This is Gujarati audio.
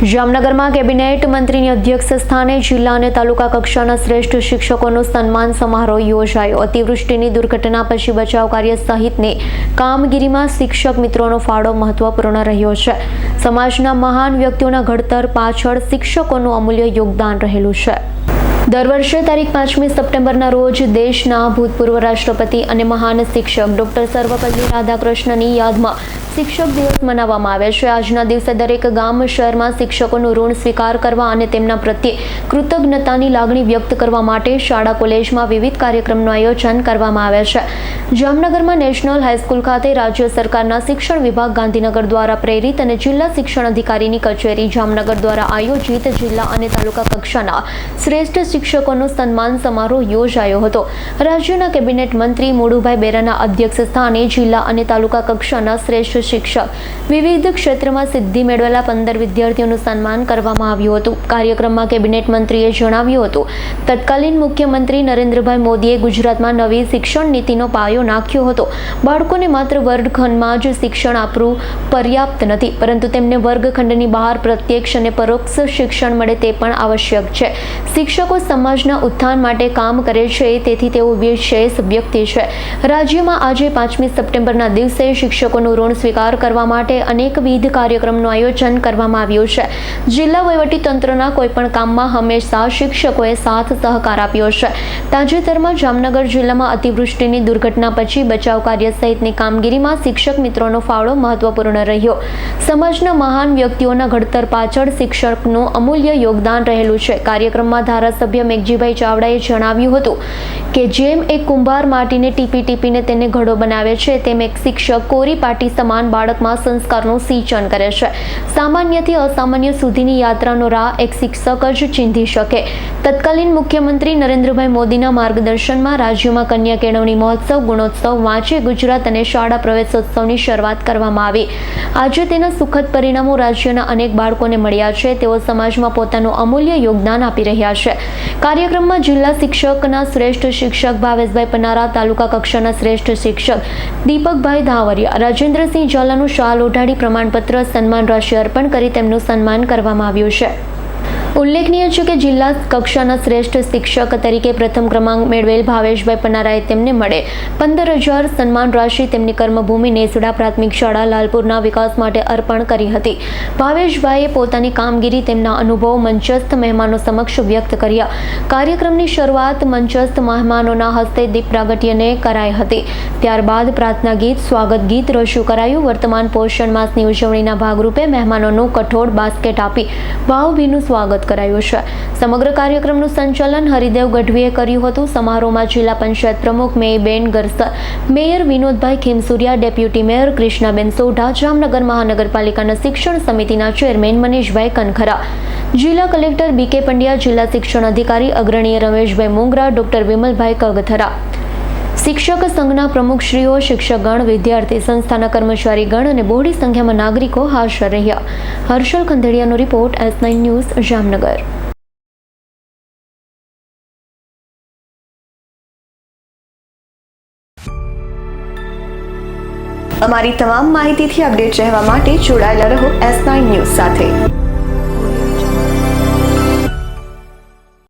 જામનગરમાં કેબિનેટ મંત્રીની અધ્યક્ષ સ્થાને જિલ્લા અને તાલુકા કક્ષાના શ્રેષ્ઠ શિક્ષકોનો સન્માન સમારોહ યોજાયો. અતિવૃષ્ટિની દુર્ઘટના પછી બચાવ કાર્ય સહિતની કામગીરીમાં શિક્ષક મિત્રોનો ફાળો મહત્વપૂર્ણ રહ્યો છે. સમાજના મહાન વ્યક્તિઓના ઘડતર પાછળ શિક્ષકોનું અમૂલ્ય યોગદાન રહેલું છે. દર વર્ષે તારીખ પાંચમી સપ્ટેમ્બરના રોજ દેશના ભૂતપૂર્વ રાષ્ટ્રપતિ અને મહાન શિક્ષક ડોક્ટર સર્વપલ્લી રાધાકૃષ્ણની યાદમાં શિક્ષક દિવસ મનાવવામાં આવે છે. આજના દિવસે દરેક ગામ શહેરમાં શિક્ષકોનું ઋણ સ્વીકાર કરવા અને તેમના પ્રત્યે કૃતજ્ઞતાની લાગણી વ્યક્ત કરવા માટે શાળા કોલેજમાં વિવિધ કાર્યક્રમનું આયોજન કરવામાં આવે છે. જામનગરમાં નેશનલ હાઈસ્કૂલ ખાતે રાજ્ય સરકારના શિક્ષણ વિભાગ ગાંધીનગર દ્વારા પ્રેરિત અને જિલ્લા શિક્ષણ અધિકારીની કચેરી જામનગર દ્વારા આયોજિત જિલ્લા અને તાલુકા કક્ષાના શ્રેષ્ઠ શિક્ષકોનો સન્માન સમારોહ યોજાયો હતો. રાજ્યના કેબિનેટ મંત્રી મોડુભાઈ બેરાના અધ્યક્ષ સ્થાને જિલ્લા અને તાલુકા કક્ષાના શ્રેષ્ઠ શિક્ષક વિવિધ ક્ષેત્રમાં સિદ્ધિ મેળવેલા પંદર વિદ્યાર્થીઓનું સન્માન કરવામાં આવ્યું હતું. કાર્યક્રમમાં કેબિનેટ મંત્રીએ જણાવ્યું હતું, તત્કાલીન મુખ્યમંત્રી નરેન્દ્રભાઈ મોદીએ ગુજરાતમાં નવી શિક્ષણ નીતિનો પાયો નાખ્યો હતો. બાળકોને માત્ર વર્ગખંડમાં જ શિક્ષણ આપવું પર્યાપ્ત નથી, પરંતુ તેમને વર્ગખંડની બહાર પ્રત્યક્ષ અને પરોક્ષ શિક્ષણ મળે તે પણ આવશ્યક છે. શિક્ષકો સમાજના ઉત્થાન માટે કામ કરે છે, તેથી તેઓ વિશેષ વ્યક્તિ છે. રાજ્યમાં આજે પાંચમી સપ્ટેમ્બરના દિવસે શિક્ષકોનું ઋણ સ્વીકાર કરવા માટે અનેકવિધ કાર્યક્રમનું આયોજન કરવામાં આવ્યું છે. જિલ્લા વહીવટી તંત્રના કોઈપણ કામમાં હંમેશા શિક્ષકોએ સાથ સહકાર આપ્યો છે. તાજેતરમાં જામનગર જિલ્લામાં અતિવૃષ્ટિની દુર્ઘટના પછી બચાવ કાર્ય સહિતની કામગીરીમાં શિક્ષક મિત્રોનો ફાળો મહત્વપૂર્ણ રહ્યો. સમાજના મહાન વ્યક્તિઓના ઘડતર પાછળ શિક્ષકનું અમૂલ્ય યોગદાન રહેલું છે. કાર્યક્રમમાં ધારાસભ્ય મેઘજીભાઈ ચાવડાએ જણાવ્યું હતું કે જેમ એક કુંભાર માટીને ટીપી ટીપીને તેને ઘડો બનાવે છે, તેમ એક શિક્ષક કોરી પાટી સમાન બાળકમાં સંસ્કારનું સિંચન કરે છે. સામાન્યથી અસામાન્ય સુધીની યાત્રાનો રાહ એક શિક્ષક જ ચીંધી શકે. તત્કાલીન મુખ્યમંત્રી નરેન્દ્રભાઈ મોદીના માર્ગદર્શનમાં રાજ્યમાં કન્યા કેળવણી મહોત્સવ ગુણોત્સવ વાંચે ગુજરાત અને શાળા પ્રવેશોત્સવની શરૂઆત કરવામાં આવી. આજે તેના સુખદ પરિણામો રાજ્યના અનેક બાળકોને મળ્યા છે. તેઓ સમાજમાં પોતાનું અમૂલ્ય યોગદાન આપી રહ્યા છે. કાર્યક્રમમાં જિલ્લા શિક્ષકના શ્રેષ્ઠ શિક્ષક ભાવેશભાઈ પનારા, તાલુકા કક્ષાના શ્રેષ્ઠ શિક્ષક દીપકભાઈ ધાવરિયા, રાજેન્દ્રસિંહ ઝાલાનું શાલ ઓઢાડી પ્રમાણપત્ર સન્માન રાશિ અર્પણ કરી તેમનું સન્માન કરવામાં આવ્યું છે. ઉલ્લેખનીય છે કે જિલ્લા કક્ષાના શ્રેષ્ઠ શિક્ષક તરીકે પ્રથમ ક્રમાંક મેળવેલ ભાવેશભાઈ પનારાએ તેમને મળે. પંદર હજાર સન્માન રાશિ તેમની કર્મભૂમિ નેસડા પ્રાથમિક શાળા લાલપુરના વિકાસ માટે અર્પણ કરી હતી. ભાવેશભાઈએ પોતાની કામગીરી તેમના અનુભવ મંચસ્થ મહેમાનો સમક્ષ વ્યક્ત કર્યા. કાર્યક્રમની શરૂઆત મંચસ્થ મહેમાનોના હસ્તે દીપ પ્રાગટ્યને કરાઈ હતી. ત્યારબાદ પ્રાર્થના ગીત, સ્વાગત ગીત રજૂ કરાયું. વર્તમાન પોષણ માસની ઉજવણીના ભાગરૂપે મહેમાનોનું કઠોળ બાસ્કેટ આપી ભાવભીનું સ્વાગત કરાયું છે. સમગ્ર કાર્યક્રમનું સંચાલન હરિદેવ ગઢવીએ કર્યું હતું. સમારોહમાં જિલ્લા પંચાયત પ્રમુખ Meyaben Garsar mayor Vinodbhai Khimsuriya, deputy mayor Krishnaben Sodha, Jamnagar મહાનગરપાલિકાના શિક્ષણ સમિતિના ચેરમેન મનીષભાઈ કનખરા, જિલ્લા કલેક્ટર બી કે પંડ્યા, જિલ્લા શિક્ષણ અધિકારી અગ્રણીય રમેશભાઈ મુંગરા ડોક્ટર વિમલભાઈ કગથરા. શિક્ષક સંઘના પ્રમુખશ્રીઓ, શિક્ષકગણ, વિદ્યાર્થી સંસ્થાના કર્મચારીગણ અને બહોળી સંખ્યામાં નાગરિકો હાજર રહ્યા. Harshal ખંધેડિયાનો report S nine news, Jamnagar. અમારી તમામ માહિતીથી અપડેટ રહેવા માટે જોડાયેલા રહો એસ નાઇન ન્યૂઝ સાથે.